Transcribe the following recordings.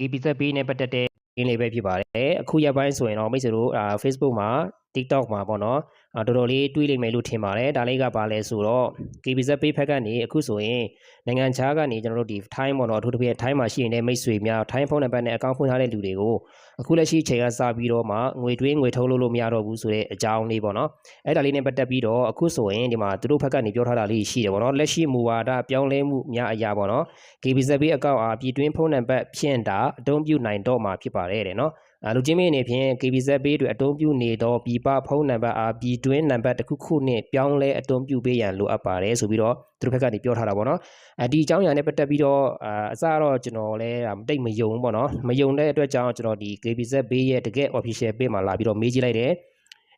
KBZ ပေးနဲ့ပတ်သက်တဲ့ရင်းလေးပဲဖြစ်ပါတယ်အခုရက်ပိုင်းဆိုရင်တော့မိတ်ဆွေတို့အာ Facebook မှာ TikTok မှာပေါ့နော်အာတော်တော်လေးတွေးလိမ့်မယ်လို့ထင်ပါတယ်ဒါလေးကပါလဲဆိုတော့ KBZ ပေးဖက်ကနေအခုဆိုရင်နိုင်ငံခြားကနေကျွန်တော်တို့ဒီ time ပေါ့နော်အထူးသဖြင့် time မှာရှိနေတဲ့မိတ်ဆွေများ time ဖုန်းနံပါတ်နဲ့အကောင့်ဖွင့်ထားတဲ့လူတွေကို အခုလက်ရှိချိန်ကစပြီးတော့မှငွေတွင်းငွေထုတ်လို့လို့မရတော့ဘူးဆိုတဲ့အကြောင်းလေးပေါ့နော်အဲ့ဒါလေးနဲ့ပတ်သက်ပြီးတော့အခုဆိုရင်ဒီမှာသူတို့ဘက်ကနေပြောထားတာလေးရှိတယ်ပေါ့နော်လက်ရှိမူဝါဒပြောင်းလဲမှုများအရာပေါ့နော် KBZ ပေးအကောင့်အားပြည်တွင်းဖုန်းနံပါတ်ဖြင့်တာအသုံးပြုနိုင်တော့မှာဖြစ်ပါတယ်တဲ့နော်အဲ လူချင်းမင်းအနေဖြင့် KBZ ပေးတွေအသုံးပြုနေတော့ပြည်ပဖုန်းနံပါတ်အားပြည်တွင်းနံပါတ်တစ်ခုခုနဲ့ပြောင်းလဲအသုံးပြုပေးရန်လိုအပ်ပါတယ်ဆိုပြီးတော့သူတို့ဘက်ကနေပြောထားတာပေါ့နော်အဲဒီအကြောင်းအရာနဲ့ပတ်သက်ပြီးတော့အာအစတော့ကျွန်တော်လည်းမတိတ်မယုံဘူးပေါ့နော်မယုံတဲ့အတွက်ကြောင့်ကျွန်တော်ဒီ KBZ ပေးရဲ့တကယ် official ပေးမှာလာပြီးတော့မေးကြည့်လိုက်တယ်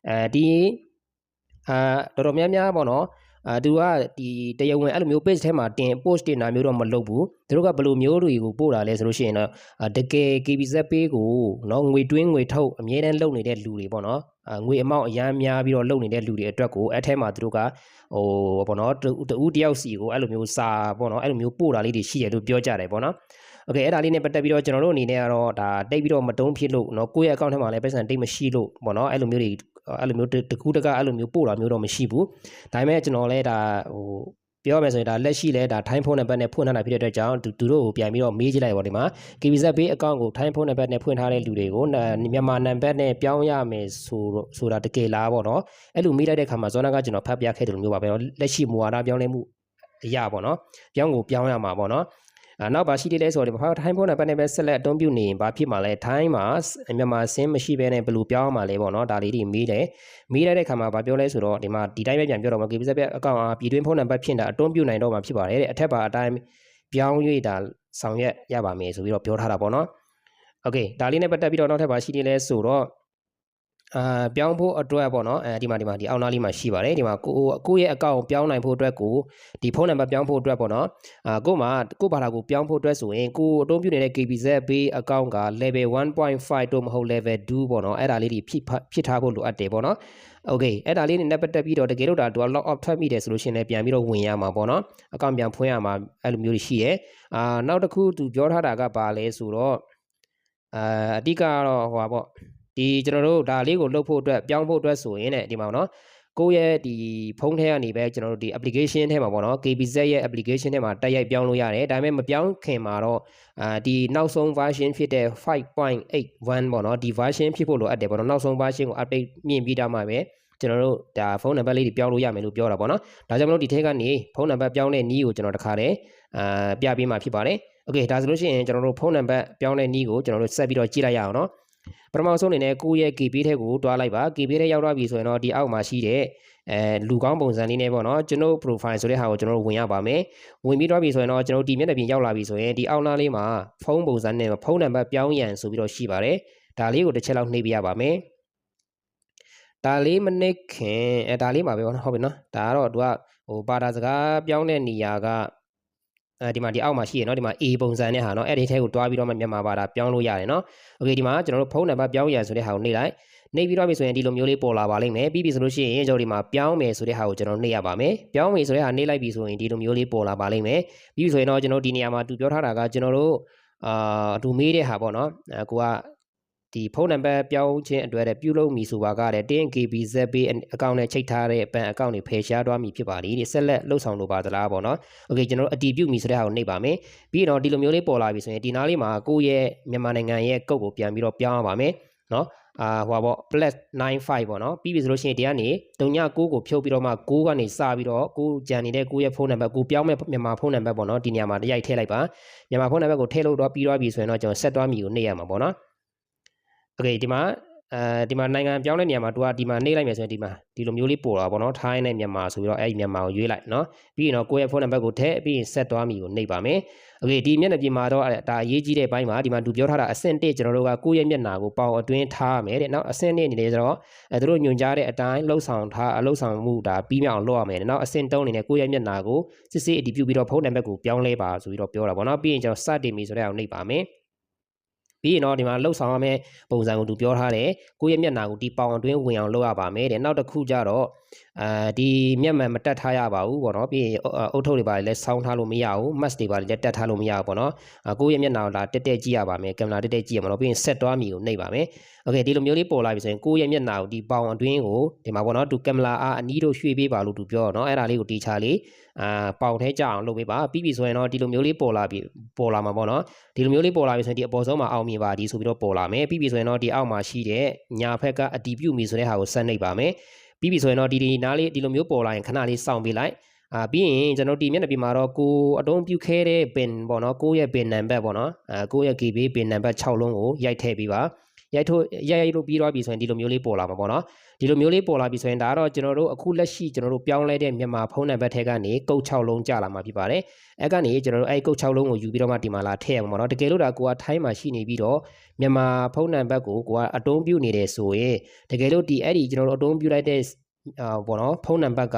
အဲဒီအာတော်တော်များများပေါ့နော် အာသူကဒီတရားဝင်အဲ့လိုမျိုး page ထဲမှာတင် post တင်တာမျိုးတော့မလုပ်ဘူးသူတို့ကဘယ်လိုမျိုးတွေကိုပို့တာလဲဆိုလို့ရှိရင်တော့အာတကယ် KBZ ပေးကိုเนาะငွေတွင်းငွေထုတ်အမြဲတမ်းလုပ်နေတဲ့လူတွေပေါ့နော်အာငွေအမောက်အရမ်းများပြီးတော့လုပ်နေတဲ့လူတွေအတွက်ကိုအဲ့ထဲမှာသူတို့ကဟိုပေါ့နော်တူတူတယောက်စီကိုအဲ့လိုမျိုးစာပေါ့နော်အဲ့လိုမျိုးပို့တာလေးတွေရှိတယ်လို့ပြောကြတယ်ပေါ့နော်โอเคအဲ့ဒါလေးနဲ့ပတ်သက်ပြီးတော့ကျွန်တော်တို့အနေနဲ့ကတော့ဒါတိတ်ပြီးတော့မတုံးဖြစ်လို့เนาะကိုယ့်ရဲ့ account ထဲမှာလည်းပတ်စံတိတ်မရှိလို့ပေါ့နော်အဲ့လိုမျိုးတွေ အဲ့လိုမျိုးတကူးတကအဲ့လိုမျိုးပို့တာမျိုးတော့မရှိဘူးဒါပေမဲ့ကျွန်တော်လည်းဒါဟိုပြောရမယ်ဆိုရင်ဒါလက်ရှိလဲဒါ time phone number နဲ့ဖွင့်ထားတာဖြစ်တဲ့အတွက်ကြောင့်သူသူတို့ကိုပြန်ပြီးတော့မေးကြည့်လိုက်ပါဒီမှာ KBZ Pay account ကို time phone number နဲ့ဖွင့်ထားတဲ့လူတွေကိုမြန်မာနံပါတ်နဲ့ပြောင်းရမယ်ဆိုဆိုတာတကယ်လားပေါ့နော်အဲ့လိုမေးလိုက်တဲ့ခါမှာဇောနာကကျွန်တော်ဖတ်ပြခဲ့တယ်လို့မျိုးပါပဲလက်ရှိမူဝါဒပြောင်းလဲမှုအရာပေါ့နော်ပြောင်းကိုပြောင်းရမှာပေါ့နော်အာ နောက်ပါရှိသေးလဲဆိုတော့ဒီမှာထိုင်းဖုန်းနံပါတ်နဲ့ပဲဆက်လက်အသုံးပြုနေရင်ဘာဖြစ်မှာလဲထိုင်းမှာမြန်မာစင်းမရှိဘဲနဲ့ဘယ်လိုပြောင်းမှာလဲပေါ့နော်ဒါလေးတွေမေးတယ်မေးလိုက်တဲ့ခါမှာဘာပြောလဲဆိုတော့ဒီမှာဒီတိုင်းပဲပြန်ပြောတော့မှာ KBZ ပြအကောင့်အားပြည်တွင်းဖုန်းနံပါတ်ဖြစ်တာအသုံးပြုနိုင်တော့မှာဖြစ်ပါတယ်တဲ့အထက်ပါအတိုင်းပြောင်း၍ဒါဆောင်ရွက်ရပါမယ်ဆိုပြီးတော့ပြောထားတာပေါ့နော်โอเคဒါလေးနဲ့ပတ်သက်ပြီးတော့နောက်ထပ်ပါရှိသေးလဲဆိုတော့ အာပြောင်းဖို့အတွက်ပေါ့နော်အဲဒီမှာဒီမှာဒီအောက်နားလေးမှာရှိပါတယ်ဒီမှာကိုကိုရဲ့အကောင့်ပြောင်းနိုင်ဖို့အတွက်ကိုဒီဖုန်းနံပါတ်ပြောင်းဖို့အတွက်ပေါ့နော်အာကိုမှကိုဘာသာကိုပြောင်းဖို့အတွက်ဆိုရင်ကိုအသုံးပြုနေတဲ့ KBZ Pay အကောင့်က level 1.5တို့မဟုတ် level 2ပေါ့နော်အဲ့ဒါလေးတွေဖြစ်ဖြစ်ထားဖို့လိုအပ်တယ်ပေါ့နော်โอเคအဲ့ဒါလေးနဲ့ပတ်သက်ပြီးတော့တကယ်လို့ဒါသူက log off ထွက်မိတယ်ဆိုလို့ရှိရင်လည်းပြန်ပြီးတော့ဝင်ရမှာပေါ့နော်အကောင့်ပြန်ဖွင့်ရမှာအဲ့လိုမျိုးရှိရဲအာနောက်တစ်ခုသူပြောထားတာကဘာလဲဆိုတော့အာအဓိကကတော့ဟိုပါပေါ့ ဒီကျွန်တော်တို့ဒါလေးကိုလုပ်ဖို့အတွက်ပြောင်းဖို့အတွက်ဆိုရင်ねဒီမှာနော်ကိုယ့်ရဲ့ဒီဖုန်းထဲကနေပဲကျွန်တော်တို့ဒီ application ထဲမှာပေါ့နော် KBZ ရဲ့ application ထဲမှာတက်ရိုက်ပြောင်းလို့ရတယ်ဒါပေမဲ့မပြောင်းခင်မှာတော့အာဒီနောက်ဆုံး version ဖြစ်တဲ့5.81ပေါ့နော်ဒီ version ဖြစ်ဖို့လိုအပ်တယ်ပေါ့နော်နောက်ဆုံး version ကို update မြင့်ပြီးတော့မှပဲကျွန်တော်တို့ဒါဖုန်းနံပါတ်လေးတွေပြောင်းလို့ရမယ်လို့ပြောတာပေါ့နော်ဒါကြောင့်မလို့ဒီထဲကနေဖုန်းနံပါတ်ပြောင်းတဲ့နည်းကိုကျွန်တော်တခါတည်းအာပြပေးမှာဖြစ်ပါတယ်โอเคဒါဆိုလို့ရှိရင်ကျွန်တော်တို့ဖုန်းနံပါတ်ပြောင်းတဲ့နည်းကိုကျွန်တော်တို့ဆက်ပြီးတော့ကြည့်လိုက်ရအောင်နော် ပထမဆုံးအနေနဲ့ကိုယ့်ရဲ့ KB ထဲကိုတွားလိုက်ပါ KB ထဲရောက်သွားပြီဆိုရင်တော့ဒီအောက်မှာရှိတဲ့အဲလူကောင်းပုံစံလေးနဲ့ပေါ့နော်ကျွန်တော် profile ဆိုတဲ့ဟာကိုကျွန်တော်တို့ဝင်ရပါမယ်ဝင်ပြီးတော့ပြီဆိုရင်တော့ကျွန်တော်ဒီမျက်နှာပြင်ရောက်လာပြီဆိုရင်ဒီအောက်နားလေးမှာဖုန်းပုံစံနဲ့ဖုန်းနံပါတ်ပြောင်းရန်ဆိုပြီးတော့ရှိပါတယ်ဒါလေးကိုတစ်ချက်လောက်နှိပ်ပြရပါမယ်ဒါလေးမနစ်ခင်အဲဒါလေးမှာပဲပေါ့နော်ဟုတ်ပြီနော်ဒါကတော့သူကဟိုပါတာစကားပြောင်းတဲ့နေရာက အဲဒီမှာဒီအောက်မှာရှိရနော်ဒီမှာ A ပုံစံနဲ့ဟာနော်အဲ့ဒီထဲကိုတွားပြီးတော့မှမြန်မာဘာသာပြောင်းလို့ရတယ်နော်โอเคဒီမှာကျွန်တော်တို့ဖုန်းနံပါတ်ပြောင်းရန်ဆိုတဲ့ဟာကိုနှိပ်လိုက်နှိပ်ပြီးတော့ပြီဆိုရင်ဒီလိုမျိုးလေးပေါ်လာပါလိမ့်မယ်ပြီးပြီဆိုလို့ရှိရင်ကျွန်တော်ဒီမှာပြောင်းမယ်ဆိုတဲ့ဟာကိုကျွန်တော်နှိပ်ရပါမယ်ပြောင်းမယ်ဆိုတဲ့ဟာနှိပ်လိုက်ပြီဆိုရင်ဒီလိုမျိုးလေးပေါ်လာပါလိမ့်မယ်ပြီးပြီဆိုရင်တော့ကျွန်တော်ဒီနေရာမှာသူပြောထားတာကကျွန်တော်တို့အာသူမေးတဲ့ဟာပေါ့နော်အကိုက ဒီဖုန်းနံပါတ်ပြောင်းခြင်းအတွက်ပြုလုပ်မည်ဆိုပါကတဲ့ 10KB ZB အကောင့်နဲ့ချိတ်ထားတဲ့ဘဏ်အကောင့်တွေဖယ်ရှားသွားမည်ဖြစ်ပါလိမ့်ဒီဆက်လက်လှုပ်ဆောင်လိုပါသလားပေါ့နော်။ Okay ကျွန်တော်တို့အတီးပြုမည်ဆိုတဲ့ဟာကိုနှိပ်ပါမယ်။ပြီးတော့ဒီလိုမျိုးလေးပေါ်လာပြီဆိုရင်ဒီနားလေးမှာကိုယ့်ရဲ့မြန်မာနိုင်ငံရဲ့ကုတ်ကိုပြန်ပြီးတော့ပြောင်းရပါမယ်။နော်အာဟိုပါပေါ့ +95 ပေါ့နော်ပြီးပြီဆိုလို့ရှိရင်ဒီကနေ39ကိုဖြုတ်ပြီးတော့မှ6ကနေစပြီးတော့ကိုကြံနေတဲ့ကိုရဲ့ဖုန်းနံပါတ်ကိုပြောင်းမဲ့မြန်မာဖုန်းနံပါတ်ပေါ့နော်ဒီနေရာမှာတရိုက်ထည့်လိုက်ပါမြန်မာဖုန်းနံပါတ်ကိုထည့်လို့တော့ပြီးတော့ပြီဆိုရင်တော့ကျွန်တော်ဆက်သွားမည်ကိုနှိပ်ရမှာပေါ့နော် โอเคဒီမှာအဲဒီမှာနိုင်ငံပြောင်းတဲ့နေရာမှာသူကဒီမှာနှိပ်လိုက်မယ်ဆိုရင်ဒီမှာဒီလိုမျိုးလေးပေါ်တာပေါ့နော်ထိုင်းနဲ့မြန်မာဆိုပြီးတော့အဲ့ဒီမြန်မာကိုရွေးလိုက်နော်ပြီးရင်တော့ကိုယ့်ရဲ့ဖုန်းနံပါတ်ကိုထည့်ပြီးရင်ဆက်သွားမည်ကိုနှိပ်ပါမယ်โอเคဒီမျက်နှာပြင်မှာတော့ဒါအရေးကြီးတဲ့ဘိုင်းမှာဒီမှာသူပြောထားတာအဆင့်1ကျွန်တော်တို့ကကိုယ့်ရဲ့မျက်နှာကိုပေါင်အတွင်းထားရမယ်တဲ့နောက်အဆင့်2အနေနဲ့ကျတော့အဲတို့ညွန်ကြားတဲ့အတိုင်းလှုပ်ဆောင်ထားအလှုပ်ဆောင်မှုဒါပြီးမြောက်လုပ်ရမယ်နောက်အဆင့်3အနေနဲ့ကိုယ့်ရဲ့မျက်နှာကိုစစ်စစ်အတည်ပြုပြီးတော့ဖုန်းနံပါတ်ကိုပြောင်းလဲပါဆိုပြီးတော့ပြောတာပေါ့နော်ပြီးရင်ကျွန်တော်စတင်ပြီဆိုတဲ့အောင်နှိပ်ပါမယ် ပြီးရင်တော့ဒီမှာလှုပ်ဆောင်ရမယ့်ပုံစံကိုသူပြောထားတယ်ကိုယ့်ရဲ့မျက်နှာကိုဒီပေါင်အတွင်းဝင်အောင်လုပ်ရပါမယ်တဲ့နောက်တစ်ခုကျတော့အဲဒီမျက်မှန်မတက်ထားရပါဘူးပေါ့နော်ပြီးရင်အုတ်ထုတ်တွေပါလည်းစောင်းထားလို့မရဘူး mask တွေပါလည်းတက်ထားလို့မရဘူးပေါ့နော်အကိုယ့်ရဲ့မျက်နှာကိုလာတက်တက်ကြည့်ရပါမယ်ကင်မရာတက်တက်ကြည့်ရမှာနော်ပြီးရင်ဆက်သွားမီကိုနှိပ်ပါမယ်โอเคဒီလိုမျိုးလေးပေါ်လာပြီဆိုရင်ကိုယ့်ရဲ့မျက်နှာကိုဒီပေါင်အတွင်းကိုဒီမှာပေါ့နော်သူကင်မရာအားအနီးတို့ရွှေ့ပေးပါလို့သူပြောတော့နော်အဲ့ဒါလေးကိုတီချာလေးအာပေါင်ထဲကြအောင်လုပ်ပေးပါပြီးပြီဆိုရင်တော့ဒီလိုမျိုးလေးပေါ်လာပြီပေါ်လာမှာပေါ့နော်ဒီလိုမျိုးလေးပေါ်လာပြီဆိုရင်ဒီအပေါ်ဆုံးမှာအောင်မြင်ပါဒီဆိုပြီးတော့ပေါ်လာမယ်ပြီးပြီဆိုရင်တော့ဒီအောက်မှာရှိတဲ့ညာဘက်ကအတီးပြုတ်မီဆိုတဲ့ဟာကိုဆက်နှိပ်ပါမယ် ပြီးပြီဆိုရင်တော့ဒီဒီနားလေးဒီလိုမျိုးပေါ်လာရင်ခဏလေးစောင့်ပေးလိုက်အာပြီးရင်ကျွန်တော်ဒီမျက်နှာပြင်မှာတော့ကိုအတုံးပြုတ်ခဲတဲ့ပင်ပေါ့နော်ကိုယ့်ရဲ့ပင်နံပါတ်ပေါ့နော်အာကိုယ့်ရဲ့ KB ပင်နံပါတ်6လုံးကိုရိုက်ထည့်ပေးပါ ရိုက်ထုတ်ရိုက်ရိုက်လို့ပြီးသွားပြီဆိုရင်ဒီလိုမျိုးလေးပေါ်လာမှာပေါ့နော်ဒီလိုမျိုးလေးပေါ်လာပြီဆိုရင်ဒါကတော့ကျွန်တော်တို့အခုလက်ရှိကျွန်တော်တို့ပြောင်းလဲတဲ့မြန်မာဖုန်းနံပါတ်ထဲကနေကုတ်6လုံးကြာလာမှာဖြစ်ပါတယ်အဲ့ကနေကျွန်တော်တို့အဲ့ကုတ်6လုံးကိုယူပြီးတော့မှဒီမှာလာထည့်အောင်ပေါ့နော်တကယ်လို့ဒါကိုကထိုင်းမှာရှိနေပြီးတော့မြန်မာဖုန်းနံပါတ်ကိုကိုကအတုံးပြုတ်နေတယ်ဆိုရင်တကယ်လို့ဒီအဲ့ဒီကျွန်တော်တို့အတုံးပြုတ်လိုက်တဲ့အာပေါ့နော်ဖုန်းနံပါတ်က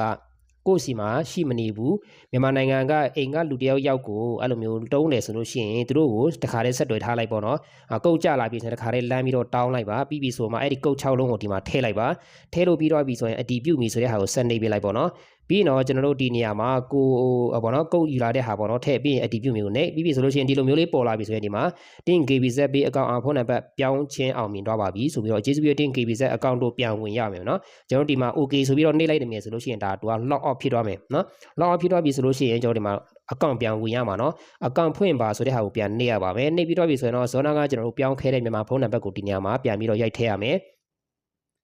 ကိုယ့်စီမှာရှိမနေဘူးမြန်မာနိုင်ငံကအိမ်ကလူတယောက်ယောက်ကိုအဲ့လိုမျိုးတုံးတယ်ဆိုလို့ရှိရင်သူတို့ကိုတခါတည်းဆက်တွေ့ထားလိုက်ပေါ့နော်အကုတ်ကြလာပြီဆိုရင်တခါတည်းလမ်းပြီးတော့တောင်းလိုက်ပါပြီးပြီဆိုမှအဲ့ဒီကုတ်6လုံးကိုဒီမှာထည့်လိုက်ပါထည့်လို့ပြီးတော့ပြီဆိုရင်အတီးပြုတ်ပြီဆိုတဲ့ဟာကိုဆက်နေပေးလိုက်ပေါ့နော် ပြီးရင်တော့ကျွန်တော်တို့ဒီနေရာမှာကိုဘောနော်ကုတ်ယူလာတဲ့ဟာပေါ့နော်ထည့်ပြီးရင်အတီးပြုတ်မျိုးနဲ့ပြီးပြီဆိုလို့ရှိရင်ဒီလိုမျိုးလေးပေါ်လာပြီဆိုရင်ဒီမှာတင်း KBZ ပေးအကောင့်အဖုန်းနံပါတ်ပြောင်းချင်းအောင်မြင်တော့ပါပြီဆိုပြီးတော့ကျေးဇူးပြုတင်း KBZ အကောင့်တို့ပြန်ဝင်ရမယ်နော်ကျွန်တော်ဒီမှာ OK ဆိုပြီးတော့နှိပ်လိုက်တယ်မြင်ဆိုလို့ရှိရင်ဒါတူက log off ဖြစ်သွားမယ်နော် log off ဖြစ်သွားပြီဆိုလို့ရှိရင်ကျွန်တော်ဒီမှာအကောင့်ပြန်ဝင်ရမှာနော်အကောင့်ဖွင့်ပါဆိုတဲ့ဟာကိုပြန်နှိပ်ရပါမယ်နှိပ်ပြီးတော့ပြီဆိုရင်တော့ဇောနာကကျွန်တော်တို့ပြောင်းခဲတဲ့မြန်မာဖုန်းနံပါတ်ကိုဒီနေရာမှာပြန်ပြီးတော့ရိုက်ထည့်ရမယ်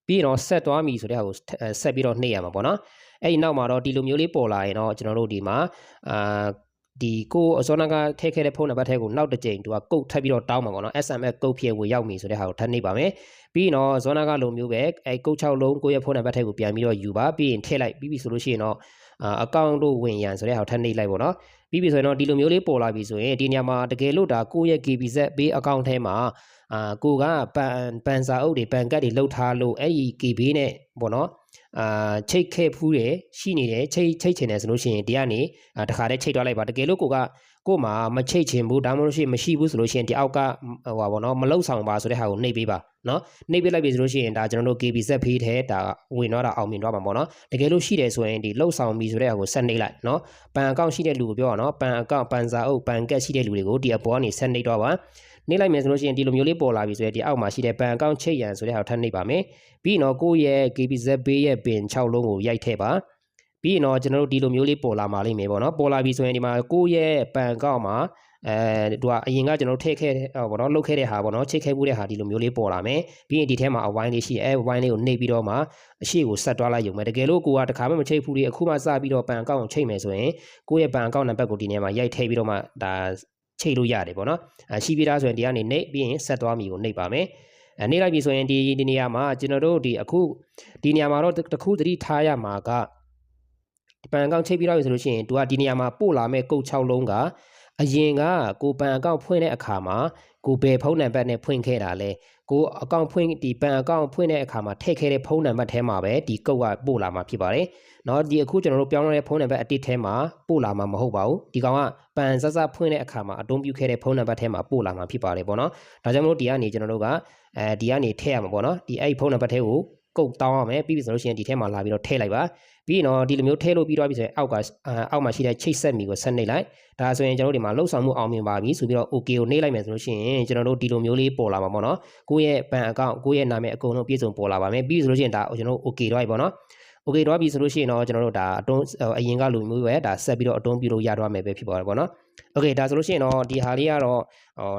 ပြီးတော့ဆက်သွားပြီဆိုတဲ့ဟာကိုဆက်ပြီးတော့နှိပ်ရမှာပေါ့နော်အဲ့ဒီနောက်မှာတော့ဒီလိုမျိုးလေးပေါ်လာရင်တော့ကျွန်တော်တို့ဒီမှာအာဒီကိုအစောနာကထည့်ခဲ့တဲ့ဖုန်းနံပါတ်ထဲကိုနောက်တစ်ကြိမ်သူကကုတ်ထပ်ပြီးတော့တောင်းမှာပေါ့နော် SMS ကုတ်ဖြည့်ဝင်ရောက်ပြီဆိုတဲ့ဟာကိုထပ်နှိပ်ပါမယ်ပြီးရင်တော့ဇောနာကလိုမျိုးပဲအဲကုတ်6လုံးကိုယ့်ရဲ့ဖုန်းနံပါတ်ထဲကိုပြန်ပြီးတော့ယူပါပြီးရင်ထည့်လိုက်ပြီးပြီဆိုလို့ရှိရင်တော့ အကောင့်တို့ဝင်ရန်ဆိုတဲ့ဟာကိုထပ်နှိပ်လိုက်ပေါ့နော်ပြီးပြီဆိုရင်တော့ဒီလိုမျိုးလေးပေါ်လာပြီဆိုရင်ဒီနေရာမှာတကယ်လို့ဒါကိုယ့်ရဲ့ KBZ ဘေးအကောင့်ထဲမှာအာကိုကပန်ပန်စာအုပ်တွေပန်ကတ်တွေလှုပ်ထားလို့အဲ့ဒီ KB နဲ့ပေါ့နော်အာချိတ်ခဲ့ဖူးတယ်ရှိနေတယ်ချိတ်ချိတ်ချင်တယ်ဆိုလို့ရှိရင်ဒီကနေတခါတည်းချိတ်သွားလိုက်ပါတကယ်လို့ကိုက ကို့မှာမချိတ်ချင်ဘူးဒါမှမဟုတ်ရှိမရှိဘူးဆိုလို့ရှိရင်ဒီအောက်ကဟိုပါဗောနော်မလုံဆောင်ပါဆိုတဲ့ဟာကိုနှိပ်ပေးပါနော်နှိပ်ပေးလိုက်ပြီဆိုလို့ရှိရင်ဒါကျွန်တော်တို့ KBZ ဖေးထဲဒါဝင်တော့တာအောင်မြင်တော့မှာပေါ့နော်တကယ်လို့ရှိတယ်ဆိုရင်ဒီလုံဆောင်ပြီဆိုတဲ့ဟာကိုဆက်နှိပ်လိုက်နော်ပန်အကောင့်ရှိတဲ့လူကိုပြောရနော်ပန်အကောင့်ပန်စာအုပ်ပန်ကက်ရှိတဲ့လူတွေကိုဒီအပေါ်ကနေဆက်နှိပ်တော့ပါနှိပ်လိုက်မယ်ဆိုလို့ရှိရင်ဒီလိုမျိုးလေးပေါ်လာပြီဆိုရင်ဒီအောက်မှာရှိတဲ့ပန်အကောင့်ချိတ်ရန်ဆိုတဲ့ဟာကိုထပ်နှိပ်ပါမယ်ပြီးတော့ကိုယ့်ရဲ့ KBZ ဘေးရဲ့ပင်6လုံးကိုရိုက်ထည့်ပါ ပြီးရင်တော့ကျွန်တော်တို့ဒီလိုမျိုးလေးပေါ်လာမှာလိမ့်မယ်ပေါ့နော်ပေါ်လာပြီဆိုရင်ဒီမှာကိုယ့်ရဲ့ပန်ကောက်မှာအဲသူကအရင်ကကျွန်တော်ထည့်ခဲ့ဟောပေါ့နော်လုတ်ခဲ့တဲ့ဟာပေါ့နော်ချိတ်ခဲ့မှုတဲ့ဟာဒီလိုမျိုးလေးပေါ်လာမယ်ပြီးရင်ဒီထဲမှာအဝိုင်းလေးရှိအဲဝိုင်းလေးကိုနှိပ်ပြီးတော့မှအရှိကိုဆက်သွားလိုက်ရုံပဲတကယ်လို့ကိုကတခါမှမချိတ်ဘူးလေအခုမှစပြီးတော့ပန်အကောင့်ကိုချိတ်မယ်ဆိုရင်ကိုယ့်ရဲ့ပန်အကောင့်နံပါတ်ကိုဒီနေရာမှာရိုက်ထည့်ပြီးတော့မှဒါချိတ်လို့ရတယ်ပေါ့နော်အဲရှိပြီးသားဆိုရင်ဒီကနေနှိပ်ပြီးရင်ဆက်သွားမီကိုနှိပ်ပါမယ်အဲနှိပ်လိုက်ပြီဆိုရင်ဒီဒီနေရာမှာကျွန်တော်တို့ဒီအခုဒီနေရာမှာတော့တခုသတိထားရမှာက ပန်အကောင့်ချိတ်ပြီးတော့ဆိုလို့ရှိရင်သူကဒီနေရာမှာပို့လာမဲ့ကုတ်6လုံးကအရင်ကကိုပန်အကောင့်ဖွင့်တဲ့အခါမှာကိုဘယ်ဖုန်းနံပါတ်နဲ့ဖွင့်ခဲ့တာလဲကိုအကောင့်ဖွင့်ဒီပန်အကောင့်ဖွင့်တဲ့အခါမှာထည့်ခဲ့တဲ့ဖုန်းနံပါတ်ထဲမှာပဲဒီကုတ်ကပို့လာမှာဖြစ်ပါတယ်။နော်ဒီအခုကျွန်တော်တို့ပြောင်းလဲတဲ့ဖုန်းနံပါတ်အတစ်ထဲမှာပို့လာမှာမဟုတ်ပါဘူး။ဒီကောင်ကပန်စစဖွင့်တဲ့အခါမှာအတုံးပြုခဲ့တဲ့ဖုန်းနံပါတ်ထဲမှာပို့လာမှာဖြစ်ပါတယ်ပေါ့နော်။ဒါကြောင့်မလို့ဒီကနေကျွန်တော်တို့ကအဲဒီကနေထည့်ရမှာပေါ့နော်။ဒီအဲ့ဒီဖုန်းနံပါတ်ထဲကို ကုတ်တောင်းရမယ်ပြီးပြီဆိုလို့ရှိရင်ဒီထဲမှာလာပြီးတော့ထည့်လိုက်ပါပြီးရင်တော့ဒီလိုမျိုးထည့်လို့ပြီးတော့ပြီဆိုရင်အောက်ကအောက်မှာရှိတဲ့ချိတ်ဆက်မီကိုဆက်နှိပ်လိုက်ဒါဆိုရင်ကျွန်တော်တို့ဒီမှာလှုပ်ဆောင်မှုအောင်မြင်ပါပြီဆိုပြီးတော့ okay ကိုနှိပ်လိုက်မယ်ဆိုလို့ရှိရင်ကျွန်တော်တို့ဒီလိုမျိုးလေးပေါ်လာမှာပေါ့နော်ကိုယ့်ရဲ့ဘဏ်အကောင့်ကိုယ့်ရဲ့နာမည်အကုန်လုံးပြည့်စုံပေါ်လာပါမယ်ပြီးပြီဆိုလို့ရှိရင်ဒါကျွန်တော်တို့ okay တော့ပြီပေါ့နော် okay တော့ပြီဆိုလို့ရှိရင်တော့ကျွန်တော်တို့ဒါအတွန်းအရင်ကလူမျိုးပဲဒါဆက်ပြီးတော့အတွန်းပြုလို့ရတော့မယ်ပဲဖြစ်ပါတယ်ပေါ့နော် okay ဒါဆိုလို့ရှိရင်တော့ဒီဟာလေးကတော့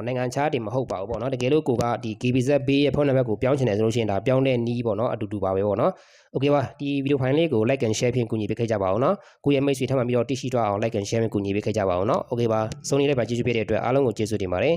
နိုင်ငံခြားတင်မဟုတ်ပါဘူးပေါ့နော်တကယ်လို့ကိုကဒီ KBZ ဘေးရဲ့ဖုန်းနံပါတ်ကိုပြောင်းချင်တယ်ဆိုလို့ရှိရင်ဒါပြောင်းတဲ့နီးပေါ့နော်အတူတူပါပဲပေါ့နော် okay ပါဒီဗီဒီယိုဖိုင်လေးကို like and share ဖြင့်ကူညီပေးခဲ့ကြပါအောင်နော်ကိုရဲ့မိတ်ဆွေထပ်မံပြီးတော့တိရှိတော့အောင် like and share ဖြင့်ကူညီပေးခဲ့ကြပါအောင်နော် okay ပါဆုံးနေလိုက်ပါကျေးဇူးပေးတဲ့အတွက်အားလုံးကိုကျေးဇူးတင်ပါတယ်